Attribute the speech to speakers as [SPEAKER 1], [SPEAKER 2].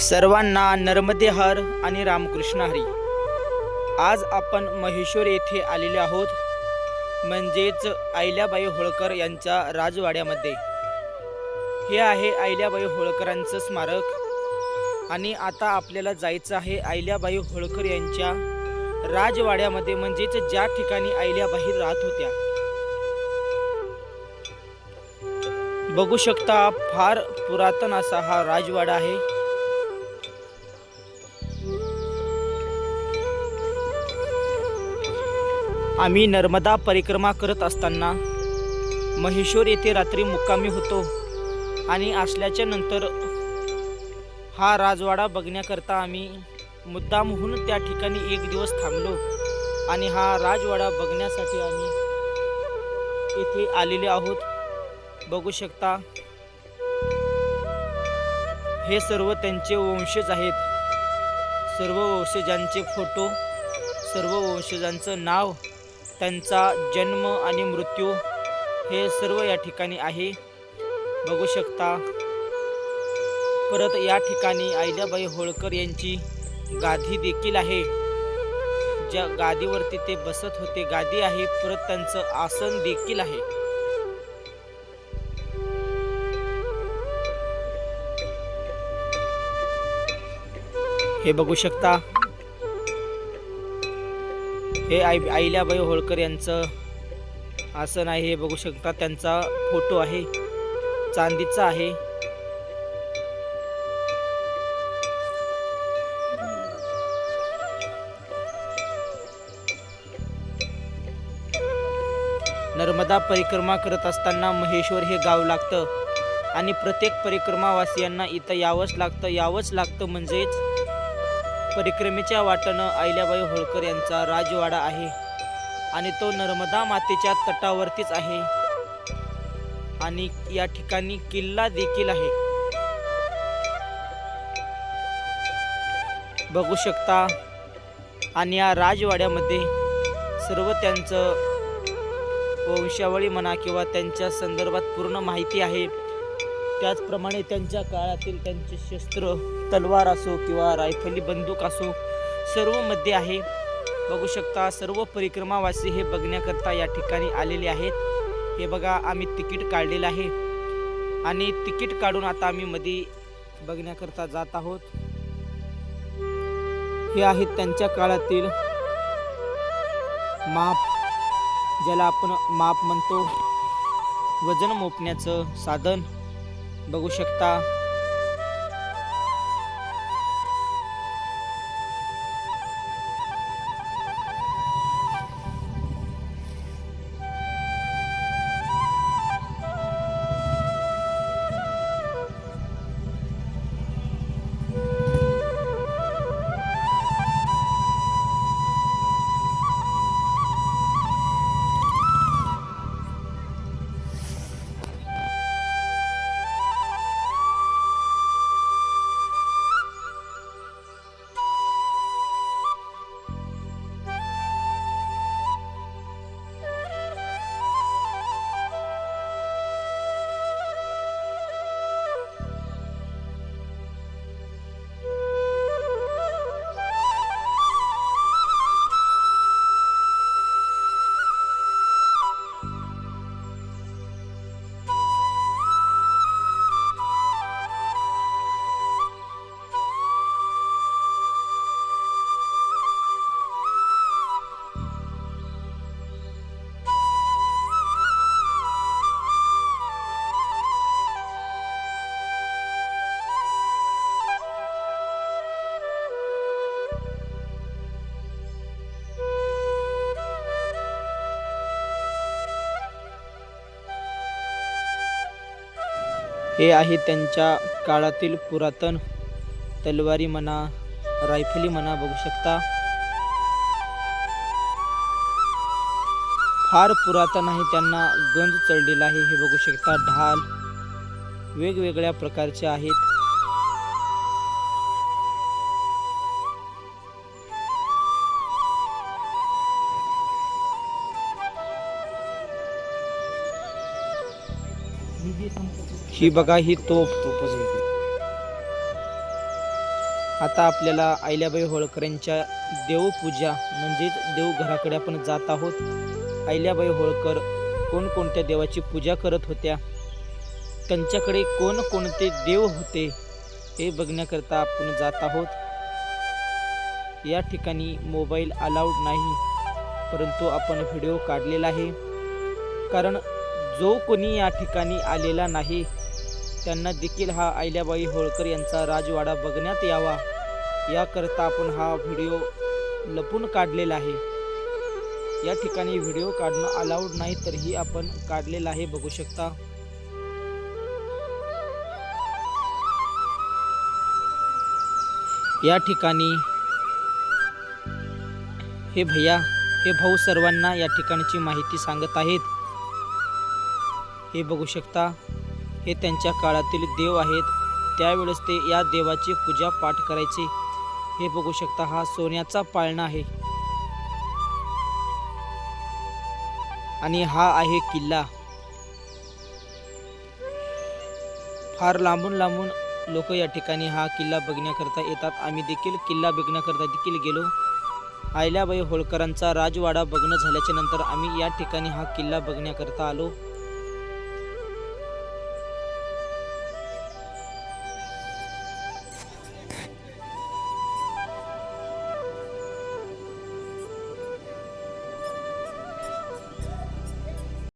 [SPEAKER 1] सर्वांना नर्मदे हर आणि रामकृष्ण हरी. आज आपण महेश्वर येथे आलेले आहोत. म्हणजेच अहिल्याबाई होळकर यांच्या राजवाड्यामध्ये. हे आहे अहिल्याबाई होळकरांचं स्मारक. आणि आता आपल्याला जायचं आहे अहिल्याबाई होळकर यांच्या राजवाड्यामध्ये म्हणजेच ज्या ठिकाणी अहिल्याबाई राहत होत्या. बघू शकता फार पुरातन असा हा राजवाडा आहे. आम्ही नर्मदा परिक्रमा करत असताना महेश्वर येथे रात्री मुक्कामी होतो आणि असल्याच्या नंतर हा राजवाडा बघण्याकरता आम्ही मुद्दामहून त्या ठिकाणी एक दिवस थांबलो आणि हा राजवाडा बघण्यासाठी आम्ही इथे आलेले आहोत. बघू शकता हे सर्व त्यांचे वंशज आहेत. सर्व वंशजांचे फोटो सर्व वंशजांचं नाव त्यांचा जन्म आणि मृत्यू हे सर्व या ठिकाणी आहे. बघू शकता. परत या ठिकाणी आयल्याबाई होळकर यांची गादी देखील आहे. ज्या गादीवरती ते बसत होते गादी आहे. परत त्यांचं आसन देखील आहे. हे बघू शकता. हे आई अहिल्याबाई होळकर यांचं आसन आहे हे बघू शकता. त्यांचा फोटो आहे. चांदीचा आहे. नर्मदा परिक्रमा करत असताना महेश्वर हे गाव लागतं. आणि प्रत्येक परिक्रमावासियांना इथं यावंच लागतं. यावंच लागतं म्हणजेच परिक्रमेच्या वाटणं अहिल्याबाई होळकर यांचा राजवाडा आहे. आणि तो नर्मदा मातेच्या तटावरतीच आहे. आणि या ठिकाणी किल्ला देखील आहे. बघू शकता. आणि या राजवाड्यामध्ये सर्व त्यांचं वंशावळी म्हणा किंवा त्यांच्या संदर्भात पूर्ण माहिती आहे. त्याचप्रमाणे त्यांच्या काळातील त्यांचे शस्त्र तलवार असो किंवा रायफली बंदूक असो सर्वमध्ये आहे. बघू शकता सर्व परिक्रमावासी हे बघण्याकरता या ठिकाणी आलेले आहेत. हे बघा आम्ही तिकीट काढलेलं आहे. आणि तिकीट काढून आता आम्ही मध्ये बघण्याकरता जात आहोत. हे आहेत त्यांच्या काळातील माप ज्याला आपण माप म्हणतो. वजन मोपण्याचं साधन. बघू शकता. हे आहे त्यांच्या काळातील पुरातन तलवारी म्हणा रायफली म्हणा बघू शकता. फार पुरातन आहे त्यांना गंज चढलेला आहे हे बघू शकता. ढाल वेगवेगळ्या प्रकारचे आहेत. ही ही बघा ही तोप
[SPEAKER 2] तोपच होती.
[SPEAKER 1] आता आपल्याला अहिल्याबाई होळकरांच्या देवपूजा म्हणजेच देवघराकडे आपण जात आहोत. अहिल्याबाई होळकर कोणकोणत्या देवाची पूजा करत होत्या? त्यांच्याकडे कोणकोणते देव होते? हे बघण्याकरता आपण जात आहोत. या ठिकाणी मोबाईल अलाउड नाही परंतु आपण व्हिडिओ काढलेला आहे. कारण जो कोणी या ठिकाणी आलेला नाही त्यांना देखील हा अहिल्याबाई होळकर यांचा राजवाडा बघण्यात यावा. याकरता आपण हा व्हिडिओ लपून काढलेला आहे. या ठिकाणी व्हिडिओ काढणं अलाउड नाही तरीही आपण काढलेला आहे बघू शकता. या ठिकाणी हे भैया हे भाऊ सर्वांना या ठिकाणची माहिती सांगत आहेत. हे बघू शकता हे त्यांच्या काळातील देव आहेत. त्यावेळेस ते या देवाची पूजा पाठ करायचे. हे बघू शकता हा सोन्याचा पाळणा आहे. आणि हा आहे किल्ला. फार लांबून लांबून लोक या ठिकाणी हा किल्ला बघण्याकरता येतात. आम्ही देखील किल्ला बघण्याकरता देखील गेलो. आयल्याबाई होळकरांचा राजवाडा बघणं झाल्याच्यानंतर आम्ही या ठिकाणी हा किल्ला बघण्याकरता आलो.